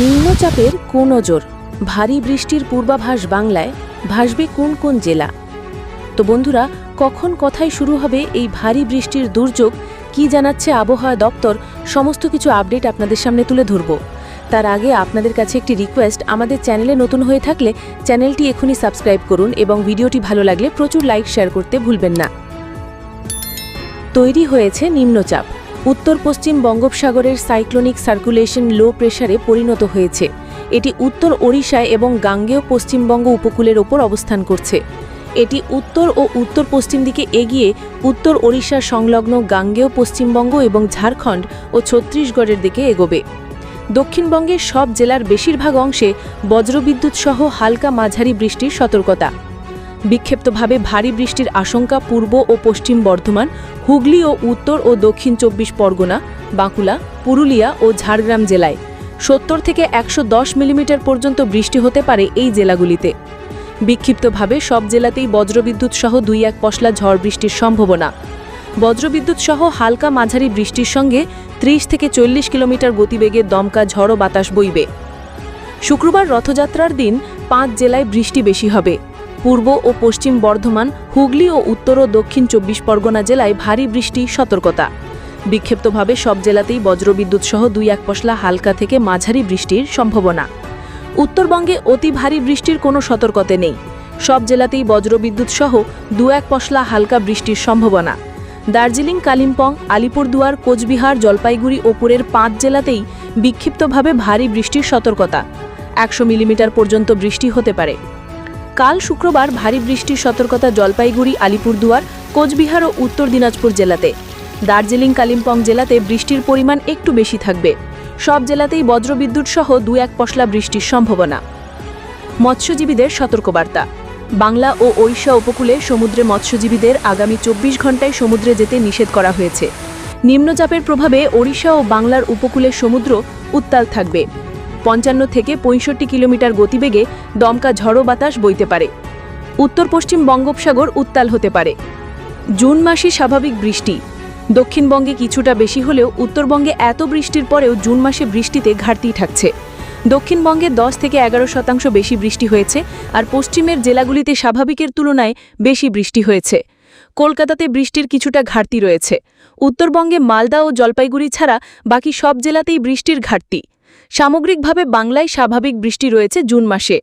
নিম্নচাপের কোন নজর ভারী বৃষ্টির পূর্বাভাস বাংলায় ভাসবে কোন কোন জেলা? তো বন্ধুরা, কখন কথায় শুরু হবে এই ভারী বৃষ্টির দুর্যোগ? কি জানাচ্ছে আবহাওয়া দপ্তর? সমস্ত কিছু আপডেট আপনাদের সামনে তুলে ধরব। তার আগে আপনাদের কাছে একটি রিকোয়েস্ট, আমাদের চ্যানেলে নতুন হয়ে থাকলে চ্যানেলটি এখনই সাবস্ক্রাইব করুন এবং ভিডিওটি ভালো লাগলে প্রচুর লাইক, শেয়ার করতে ভুলবেন না। তৈরি হয়েছে নিম্নচাপ। উত্তর পশ্চিম বঙ্গোপসাগরের সাইক্লোনিক সার্কুলেশন লো প্রেসারে পরিণত হয়েছে। এটি উত্তর ওড়িশায় এবং গাঙ্গেয় পশ্চিমবঙ্গ উপকূলের ওপর অবস্থান করছে। এটি উত্তর ও উত্তর পশ্চিম দিকে এগিয়ে উত্তর ওড়িশা সংলগ্ন গাঙ্গেয় পশ্চিমবঙ্গ এবং ঝাড়খণ্ড ও ছত্তিশগড়ের দিকে এগোবে। দক্ষিণবঙ্গের সব জেলার বেশিরভাগ অংশে বজ্রবিদ্যুৎ সহ হালকা মাঝারি বৃষ্টির সতর্কতা। বিক্ষিপ্তভাবে ভারী বৃষ্টির আশঙ্কা পূর্ব ও পশ্চিম বর্ধমান, হুগলি ও উত্তর ও দক্ষিণ চব্বিশ পরগনা, বাঁকুড়া, পুরুলিয়া ও ঝাড়গ্রাম জেলায়। সত্তর থেকে একশো দশ মিলিমিটার পর্যন্ত বৃষ্টি হতে পারে এই জেলাগুলিতে। বিক্ষিপ্তভাবে সব জেলাতেই বজ্রবিদ্যুৎ সহ দুই এক পশলা ঝড় বৃষ্টির সম্ভাবনা। বজ্রবিদ্যুৎ সহ হালকা মাঝারি বৃষ্টির সঙ্গে ত্রিশ থেকে চল্লিশ কিলোমিটার গতিবেগে দমকা ঝড়ো বাতাস বইবে। শুক্রবার রথযাত্রার দিন পাঁচ জেলায় বৃষ্টি বেশি হবে। পূর্ব ও পশ্চিম বর্ধমান, হুগলি ও উত্তর ও দক্ষিণ চব্বিশ পরগনা জেলায় ভারী বৃষ্টি, সতর্কতা। বিক্ষিপ্তভাবে সব জেলাতেই বজ্রবিদ্যুৎ সহ দুই এক পশলা হালকা থেকে মাঝারি বৃষ্টির সম্ভাবনা। উত্তরবঙ্গে অতি ভারী বৃষ্টির কোনো সতর্কতা নেই। সব জেলাতেই বজ্রবিদ্যুৎ সহ দু এক পশলা হালকা বৃষ্টির সম্ভাবনা। দার্জিলিং, কালিম্পং, আলিপুরদুয়ার, কোচবিহার, জলপাইগুড়ি ওপরের পাঁচ জেলাতেই বিক্ষিপ্তভাবে ভারী বৃষ্টির সতর্কতা। একশো মিলিমিটার পর্যন্ত বৃষ্টি হতে পারে। কাল শুক্রবার ভারী বৃষ্টির সতর্কতা জলপাইগুড়ি, আলিপুরদুয়ার, কোচবিহার ও উত্তর দিনাজপুর জেলাতে। দার্জিলিং, কালিম্পং জেলাতে বৃষ্টির পরিমাণ একটু বেশি থাকবে। সব জেলাতেই বজ্রবিদ্যুৎ সহ দু এক পশলা বৃষ্টির সম্ভাবনা। মৎস্যজীবীদের সতর্কবার্তা। বাংলা ও ওড়িশা উপকূলে সমুদ্রে মৎস্যজীবীদের আগামী চব্বিশ ঘন্টায় সমুদ্রে যেতে নিষেধ করা হয়েছে। নিম্নচাপের প্রভাবে ওড়িশা ও বাংলার উপকূলের সমুদ্র উত্তাল থাকবে। পঞ্চান্ন থেকে পঁয়ষট্টি কিলোমিটার গতিবেগে দমকা ঝড়ো বাতাস বইতে পারে। উত্তর পশ্চিম বঙ্গোপসাগর উত্তাল হতে পারে। জুন মাসে স্বাভাবিক বৃষ্টি। দক্ষিণবঙ্গে কিছুটা বেশি হলেও উত্তরবঙ্গে এত বৃষ্টির পরেও জুন মাসে বৃষ্টিতে ঘাটতি থাকছে। দক্ষিণবঙ্গে দশ থেকে এগারো শতাংশ বেশি বৃষ্টি হয়েছে আর পশ্চিমের জেলাগুলিতে স্বাভাবিকের তুলনায় বেশি বৃষ্টি হয়েছে। কলকাতাতে বৃষ্টির কিছুটা ঘাটতি রয়েছে। উত্তরবঙ্গে মালদা ও জলপাইগুড়ি ছাড়া বাকি সব জেলাতেই বৃষ্টির ঘাটতি। সামগ্রিকভাবে বাংলায় স্বাভাবিক বৃষ্টি রয়েছে জুন মাসে।